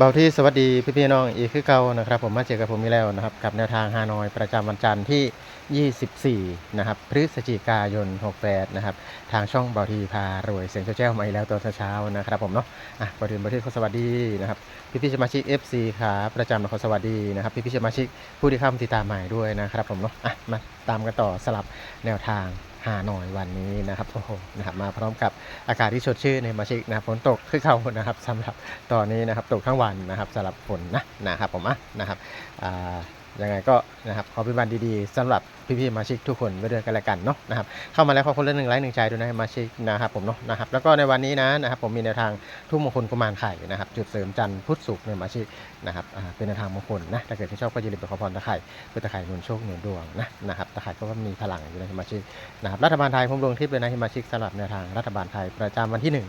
เบาที่สวัสดีพี่พี่ๆน้องอีกคือเก่านะครับ ผมมาเจอกับผมอีกแล้วนะครับ กับแนวทางฮานอยประจำวันจันทร์ที่ 24 นะครับพฤศจิกายน 68 นะครับ ทางช่องเบาทีพารวยเสียงเจ้าๆมาอีกแล้วตอนเช้าๆนะครับผมเนาะอะก่อนอื่นเบาทีขอสวัสดีนะครับพี่พี่ๆสมาชิก FC ขาประจำขอสวัสดีนะครับพี่พี่ๆสมาชิกผู้ที่เข้ามาติดตามใหม่ด้วยนะครับผมเนาะอะมาตามกันต่อสลับแนวทาง ฮานอยวันนี้นะครับโอ้โหนะครับมาพร้อมกับอากาศที่สดชื่นในมาชิกนะครับฝนตกคือเขานะครับสำหรับตอนนี้นะครับตกทั้งวันนะครับสำหรับฝนนะนะครับผมอะนะครับอ่า ยังไงก็นะครับขอเป็นวันดีๆสำหรับพี่ๆมาชิกทุกคนไว้ด้วยกันละกันเนาะนะครับเข้ามาแล้วขอคนละหนึ่งไลค์หนึ่งใจด้วยนะมาชิกนะครับผมเนาะนะครับแล้วก็ในวันนี้นะนะครับผมมีแนวทางทุ่มมงคลกุมารไข่นะครับจุดเสริมจันทร์พุทธศุกในมาชิกนะครับอ่าเป็นแนวทางมงคลนะถ้าเกิดที่ชอบก็อย่าลืมไปขอพรตะไคร่เพื่อตะไคร่หนุนโชคหนุนดวงนะนะครับตะไคร่ก็ว่ามีพลังอยู่ในมาชิกนะครับรัฐบาลไทยผมลงทิปเลยนะมาชิกสำหรับแนวทางรัฐบาลไทยประจำวันที่หนึ่ง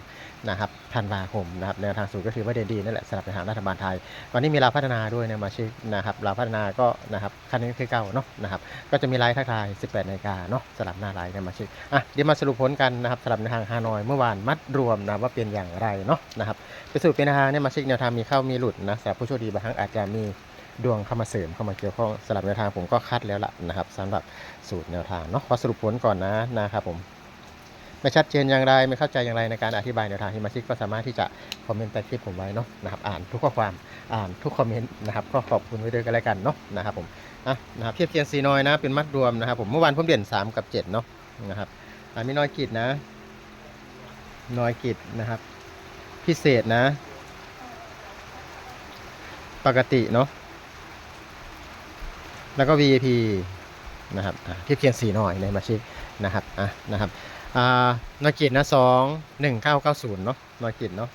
นะครับธันวาคมนะครับแนวทางสูตรก็ถือว่าเด่นดีนั่นแหละสำหรับในทางรัฐบาลไทยวันนี้มีเราพัฒนาด้วยนมาชิกนะครับเราพัฒนาก็นะครับคันนี้คือเก่าเนาะนะครับก็จะมีไลฟ์ทักทาย 18นาฬิกาเนาะสลับหน้าไลฟ์กันมาชิกอะเดี๋ยวมาสรุปผลกันนะครับสำหรับในทางฮานอยเมื่อวานมัดรวมนะว่าเป็นอย่างไรเนาะนะครับไปสรุปเป็นทางเนี่ยมาชิกแนวทางมีเข้ามีหลุดนะสำหรับผู้โชคดีบางครั้งอาจจะมีดวงเข้ามาเสริมเข้ามาเกี่ยวข้องสำหรับแนวทางผมก็คัดแล้วล่ะนะครับสำหรับสูตรแนวทางเนาะขอสรุปผลก่อนนะนะครับผม ไม่ชัดเจนอย่างไรไม่เข้าใจอย่างไรในการอธิบายแนวทางที่มาชิกก็สามารถที่จะคอมเมนต์ใต้คลิปผมไว้เนาะนะครับอ่านทุกข้อความอ่านทุกคอมเมนต์นะครับก็ขอบคุณไว้ด้วยกันแล้วกันเนาะนะครับผมอะนะครับเทียบเคียงสีน้อยนะเป็นมัดรวมนะครับผมเมื่อวานผมเด่น 3 กับ 7 เนาะนะครับอ่ามีน้อยกิจนะ น้อยกิจนะครับ พิเศษนะ ปกติเนาะแล้วก็ VIP นะครับเทียบเคียงสีน้อยในมาชิกนะครับอะนะครับ อ่านอยกิจนะสองหนึ่งเก้าเก้าศูนย์เนาะนอยกิจเนาะ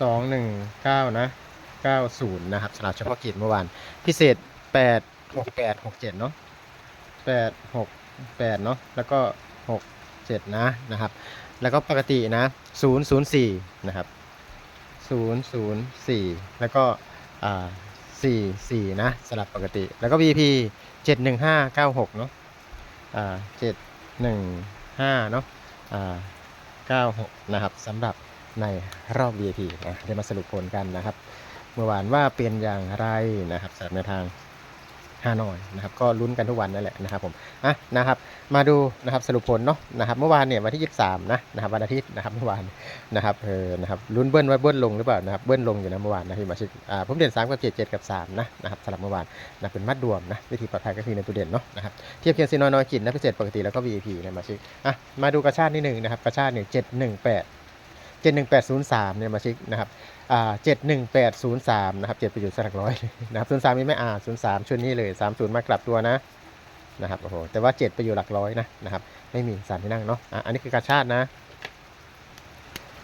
สองหนึ่งเก้านะเก้าศูนย์นะครับสำหรับเฉพาะกิจเมื่อวาน พิเศษแปดหกแปดหกเจ็ดเนาะแปดหกแปดเนาะแล้วก็หกเจ็ดนะนะครับ แล้วก็ปกตินะศูนย์ศูนย์สี่นะครับศูนย์ศูนย์สี่แล้วก็อ่าสี่สี่นะสลับปกติ แล้วก็ VP เจ็ดหนึ่งห้าเก้าหกเนาะอ่าเจ็ดหนึ่ง 5เนาะอ่า96 นะครับสำหรับในรอบ VIP นะเดี๋ยวมาสรุปผลกันนะครับ เมื่อวานว่าเป็นอย่างไรนะครับสำหรับในทาง ฮานอยนะครับก็ลุ้นกันทุกวันนั่นแหละนะครับผมอะนะครับมาดูนะครับสรุปผลเนาะนะครับเมื่อวานเนี่ยวันที่ 23นะนะครับวันอาทิตย์นะครับเมื่อวานนะครับเออนะครับลุ้นเบิ้ลว่าเบิ้ลลงหรือเปล่านะครับเบิ้ลลงอยู่นะเมื่อวานนะพี่มาชิกอ่าผมเด่น3กับ7 7กับ3นะนะครับสำหรับเมื่อวานนะเป็นมัดรวมนะวิธีปลอดภัยก็คือในตัวเด่นเนาะนะครับเทียบเคียงซีนอยน้อยกินนะพิเศษปกติแล้วก็ VIP นะมาชิกอะมาดูกระชาตินิดหนึ่งนะครับกระชาติเนี่ยเจ็ดหนึ่งแปดเจ็ดหนึ่งแปดศูนย์สามเนี่ยมาชิกนะครับอ่าเจ็ดหนึ่งแปดศูนย์สามนะครับเจ็ดไปอยู่สักร้อยนะครับศูนย์สามมีไม่อ่าศูนย์สามชุดนี้เลยสามศูนย์มากลับตัวนะนะครับโอ้โหแต่ว่าเจ็ดไปอยู่หลักร้อยนะนะครับไม่มีสามที่นั่งเนาะอะอันนี้คือกระชาตินะ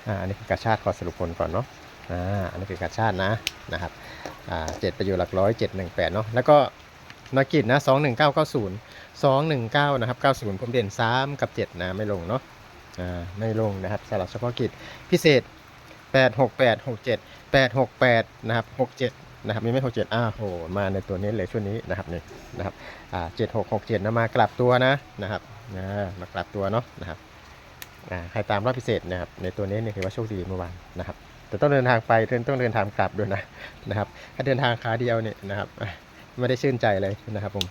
อ่าอันนี้คือกระชาติขอสรุปผลก่อนเนาะอ่าอันนี้คือกระชาตินะนะครับอ่าเจ็ดไปอยู่หลักร้อยเจ็ดหนึ่งแปดเนาะแล้วก็นกิจนะสองหนึ่งเก้าเก้าศูนย์สองหนึ่งเก้านะครับเก้าศูนย์ผมเด่นสามกับเจ็ดนะไม่ลงเนาะ ไม่ลงนะครับสำหรับเฉพาะกิจพิเศษแปดหกแปดหกเจ็ดแปดหกแปดนะครับหกเจ็ดนะครับมีไม่หกเจ็ดอ้าวโหมาในตัวนี้เลยช่วงนี้นะครับนี่นะครับอ่าเจ็ดหกหกเจ็ดนะมากลับตัวนะนะครับนะมากลับตัวเนาะนะครับอ่าใครตามรอบพิเศษนะครับในตัวนี้เนี่ยถือว่าโชคดีเมื่อวานนะครับแต่ต้องเดินทางไปต้องเดินทางกลับด้วยนะนะครับถ้าเดินทางขาเดียวเนี่ยนะครับไม่ได้ชื่นใจเลยนะครับผม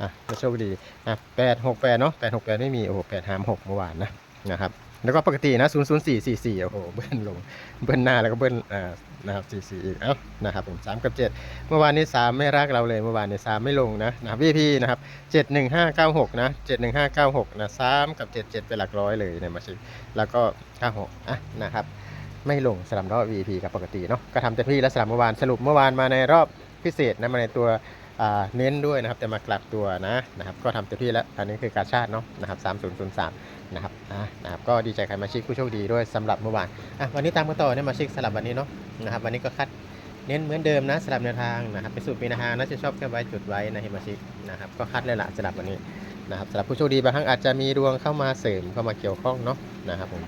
อะก็โชคดีอะแปดหกแปดเนาะแปดหกแปดไม่มีโอ้โหแปดหามหกเมื่อวานนะ นะครับ แล้วก็ปกตินะศูนย์ศูนย์สี่สี่สี่โอ้โห เบิ้ลลง เบิ้ลหน้าแล้วก็เบิ้ลอ่านะครับสี่สี่อีก เอ้า นะครับผมสามกับเจ็ดเมื่อวานนี้สามไม่รักเราเลย เมื่อวานนี้สามไม่ลงนะ นะครับพี่พี่นะครับเจ็ดหนึ่งห้าเก้าหกนะเจ็ดหนึ่งห้าเก้าหกนะสามกับเจ็ดเจ็ดเป็นหลักร้อยเลยเนี่ยมาชิแล้วก็เก้าหอะ นะครับ ไม่ลงสลับรอบ VP กับปกติเนาะ ก็ทำเต็มที่แล้วสลับเมื่อวาน สรุปเมื่อวานมาในรอบพิเศษนะ มาในตัว เน้นด้วยนะครับแต่มากลับตัวนะนะครับก็ทำเต็มที่แล้วอันนี้คือกาชาติเนาะนะครับ3003นะครับอ่านะครับก็ดีใจใครมาชิกผู้โชคดีด้วยสำหรับเมื่อวานอะวันนี้ตามกันต่อเนี่ยมาชิกสลับวันนี้เนาะนะครับวันนี้ก็คัดเน้นเหมือนเดิมนะสลับแนวทางนะครับเป็นสูตรปีนาทาน่าจะชอบแค่ไว้จุดไว้นะเฮมาชิกนะครับก็คัดเลยละสลับวันนี้นะครับสำหรับผู้โชคดีบางครั้งอาจจะมีดวงเข้ามาเสริมเข้ามาเกี่ยวข้องเนาะนะครับผม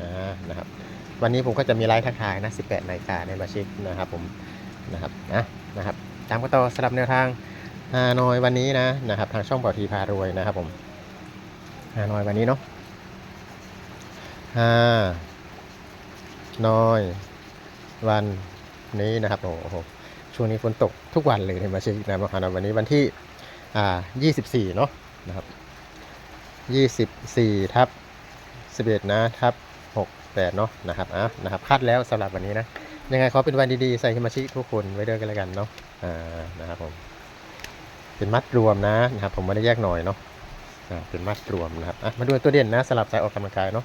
อ่านะครับวันนี้ผมก็จะมีไลฟ์ทักทายนะ18นาฬิกาในมาชิกนะครับผมนะครับนะนะครับ ตามกันต่อสลับแนวทางฮานอยวันนี้นะนะครับ ทางช่องปอทีพารวยนะครับผมฮานอยวันนี้เนาะฮานอย วันนี้นะครับโอ้โหช่วงนี้ฝนตกทุกวันเลยในมาชิกนะมหานวันนี้วันที่อ่า24 เนาะนะครับ24ทับ11นะทับ68เนาะนะครับอะนะครับคัดแล้วสำหรับวันนี้นะ ยังไงขอเป็นวันดีๆ ใส่สมาชิกทุกคนไว้ด้วยกันแล้วกันเนาะอ่านะครับผม เป็นมัดรวมนะนะครับ ผมไม่ได้แยกหน่อยเนาะอ่าเป็นมัดรวมนะครับอะมาดูตัวเด่นนะสลับสายออกกำลังกายเนาะ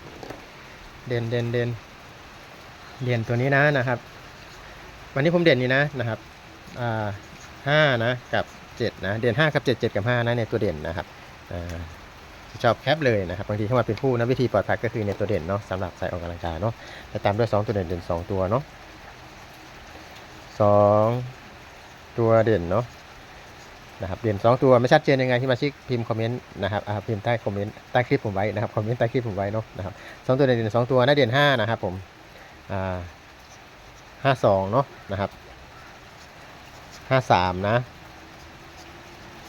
เด่นเด่นเด่นเด่นตัวนี้นะนะครับ วันนี้ผมเด่นนี่นะนะครับอ่าห้านะกับเจ็ดนะเด่นห้ากับเจ็ดเจ็ดกับห้านะในตัวเด่นนะครับอ่าชอบแคปเลยนะครับบางทีเข้ามาเป็นคู่นะวิธีปลอดภัยก็คือในตัวเด่นเนาะสำหรับสายออกกำลังกายเนาะแล้วตามด้วยสองตัวเด่นเด่นสองตัวเนาะ สองตัวเด่นเนาะนะครับเด่นสองตัวไม่ชัดเจนยังไงที่มาชิกพิมพ์คอมเมนต์นะครับอ่าพิมพ์ใต้คอมเมนต์ใต้คลิปผมไว้นะครับคอมเมนต์ใต้คลิปผมไว้เนาะนะครับสองตัวเด่นเด่นสองตัวนะเด่นห้านะครับผมอ่าห้าสองเนาะนะครับห้าสามนะ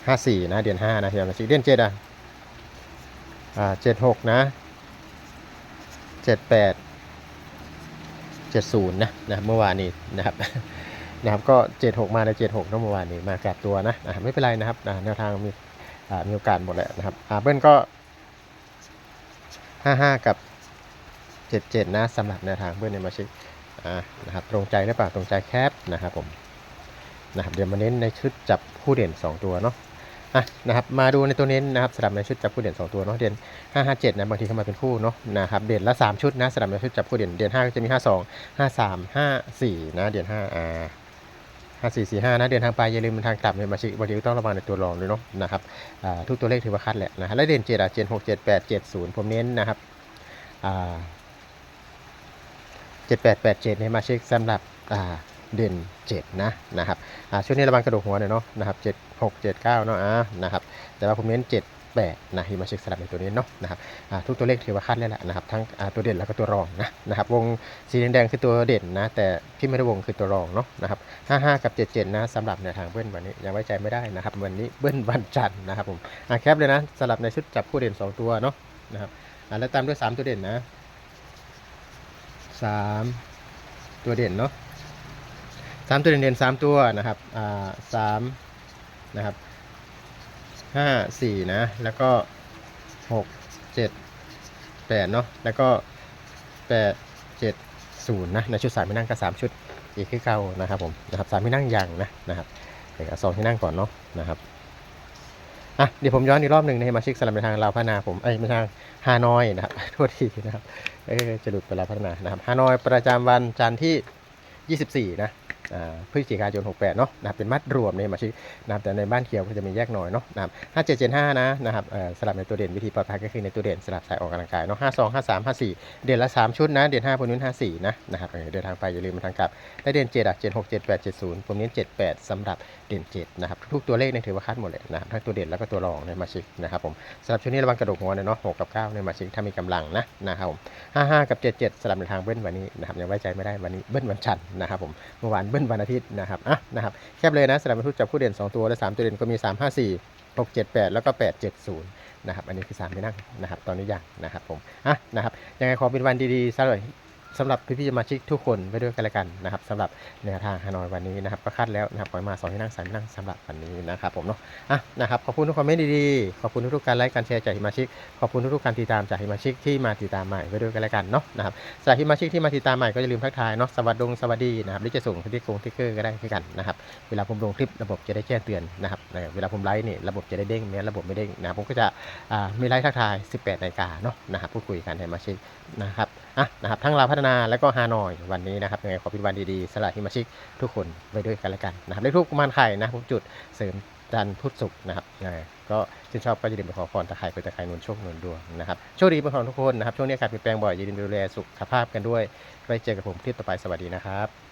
ห้าสี่นะเด่นห้านะเที่มาชิกเด่นเจ็ดอะอ่าเจ็ดหกนะเจ็ดแปดเจ็ดศูนย์นะนะเมื่อวานนี้นะครับ นะครับก็ 76 มาใน 76เนอะเมื่อวานนี้มากลับตัวนะนะครับไม่เป็นไรนะครับแนวทางมีมีโอกาสหมดแหละนะครับอาเบิ้ลก็ 55 กับ 77 นะสำหรับแนวทางเบิ้ลในมาชิกนะครับตรงใจหรือเปล่าตรงใจแคปนะครับผมนะครับเดี๋ยวมาเน้นในชุดจับคู่เด่น 2 ตัวเนาะอะนะครับมาดูในตัวเน้นนะครับสำหรับในชุดจับคู่เด่น 2 ตัวเนาะเด่น557นะบางทีเข้ามาเป็นคู่เนาะนะครับเด่นละ 3 ชุดนะสำหรับในชุดจับคู่เด่นเด่น5ก็จะมี 52 53 54นะเด่น5อ่า ห้าสี่สี่ห้านะเดินทางไปอย่าลืมเดินทางกลับในมาชิบางทีก็ต้องระวังในตัวรองด้วยเนาะนะครับทุกตัวเลขถือว่าคัดแหละนะฮะแล้วเด่นเจ็ดอะเจ็ดหกเจ็ดแปดเจ็ดศูนย์ผมเน้นนะครับเจ็ดแปดแปดเจ็ดในมาชิกสำหรับเด่นเจ็ดนะนะครับช่วงนี้ระวังกระดูกหัวหน่อยเนาะนะครับเจ็ดหกเจ็ดเก้าเนาะอ่านะครับแต่ว่าผมเน้นเจ็ด แปดนะที่มาเช็คสลับในตัวนี้เนาะนะครับทุกตัวเลขถือว่าคัดแล้วแหละนะครับทั้งตัวเด่นแล้วก็ตัวรองนะนะครับวงสีแดงๆคือตัวเด่นนะแต่ที่ไม่ได้วงคือตัวรองเนาะนะครับ55กับ77นะสำหรับในวทางเบิ้ลวันนี้ยังไว้ใจไม่ได้นะครับวันนี้เบิ้ลวันจันทร์นะครับผมอะแคปเลยนะสำหรับในชุดจับคู่เด่น2ตัวเนาะนะครับอะแล้วตามด้วย3ตัวเด่นนะ3ตัวเด่นเนาะ3ตัวเด่นเด่น3ตัวนะครับอ่า3นะครับ 5 4นะ แล้วก็6 7 8เนาะ แล้วก็8 7 0นย์นะในชุดสามไม่นั่งก็3ชุดอีกคือเก่านะครับผมนะครับสามที่นั่งยังนะนะครับเดี๋ยวเอาสองที่นั่งก่อนเนาะนะครับอะเดี๋ยวผมย้อนอีกรอบหนึ่งในมาชิกสลับไปทางลาวพัฒนาผมเอ้ยไม่ทางฮานอยนะครับโทษทีนะครับเออจะหลุดไปลาวพัฒนานะครับฮานอยประจำวันจันทร์ที่ 24 นะอ่า พฤศจิกายน 68 เนาะนะครับเป็นมัดรวมในมาชิกนะครับแต่ในบ้านเขียวก็จะมีแยกหน่อยเนาะนะครับ5775 นะนะครับเอ่อสลับในตัวเด่นวิธีปลอดภัยก็คือในตัวเด่นสลับสายออกกำลังกายเนาะ52 53 54 เด่นละ 3 ชุดนะ เด่น5พวกนู้น54 นะนะครับเดินทางไปอย่าลืมมาทางกลับและเด่น7อะ7 6 7 8 7 0ผมเน้น78สำหรับ เด่น7นะครับทุกตัวเลขเนี่ยถือว่าคัดหมดเลยนะครับทั้งตัวเด่นแล้วก็ตัวรองในมาชิกนะครับผมสำหรับช่วงนี้ระวังกระดูกหัวเนาะ6กับ9ในมาชิกถ้ามีกำลังนะนะครับผม55กับ77สลับในทางเบิ้ลวันนี้นะครับยังไว้ใจไม่ได้วันนี้เบิ้ลวันจันทร์นะครับผมเมื่อวานเบิ้ลวันอาทิตย์นะครับอะนะครับแคบเลยนะสลับมาทุกจับคู่เด่น2ตัวและ3ตัวเด่นก็มี3 5 4 6 7 8แล้วก็8 7 0นะครับอันนี้คือ3ไม่นั่งนะครับตอนนี้ยังนะครับผมอะนะครับยังไงขอเป็นวันดีๆซะเลย สำหรับพี่ๆสมาชิกทุกคนไว้ด้วยกันล้วกันนะครับสำหรับแนวทางฮานอยวันนี้นะครับก็คัดแล้วนะครับปล่อยมาสองที่นั่งสามที่นั่งสำหรับวันนี้นะครับผมเนาะอะนะครับขอบคุณทุกคอมเมนต์ดีๆขอบคุณทุกๆการไลค์การแชร์จากสมาชิกขอบคุณทุกๆการติดตามจากสมาชิกที่มาติดตามใหม่ไว้ด้วยกันล้วกันเนาะนะครับสำหรับสมาชิกที่มาติดตามใหม่ก็อย่าลืมทักทายเนาะสวัสดีสวัสดีนะครับหรือจะส่งที่กงที่เกอร์ก็ได้คือกันนะครับเวลาผมลงคลิประบบจะได้แจ้งเตือนนะครับเวลาผมไลฟ์นี่ระบบจะได้เด้งไม่งั้ระบบไม่เด้งนะผมก็จะมีไลฟ์ทักทาย 18นาฬิกาเนาะนะครับพูดคุยกันให้สมาชิกนะครับอะนะครับทั้งลาวพัฒนาแล้วก็ฮานอยวันนี้นะครับยังไงขอพิวันดีๆสละฮิมาชิกทุกคนไปด้วยกันแล้วกันนะครับได้ทุกกุมารไข่นะผมจุดเสริมจันทร์พุธศุกร์นะครับยังไงก็ชื่นชอบก็อย่าลืมไปขอพรตะไคร่เปิดตะไคร่นวลโชคนุนดวงนะครับโชคดีเป็นของทุกคนนะครับช่วงนี้อากาศเปลี่ยนแปลงบ่อยอย่าลืมดูแลสุขภาพกันด้วยไว้เจอกับผมคลิปต่อไปสวัสดีนะครับ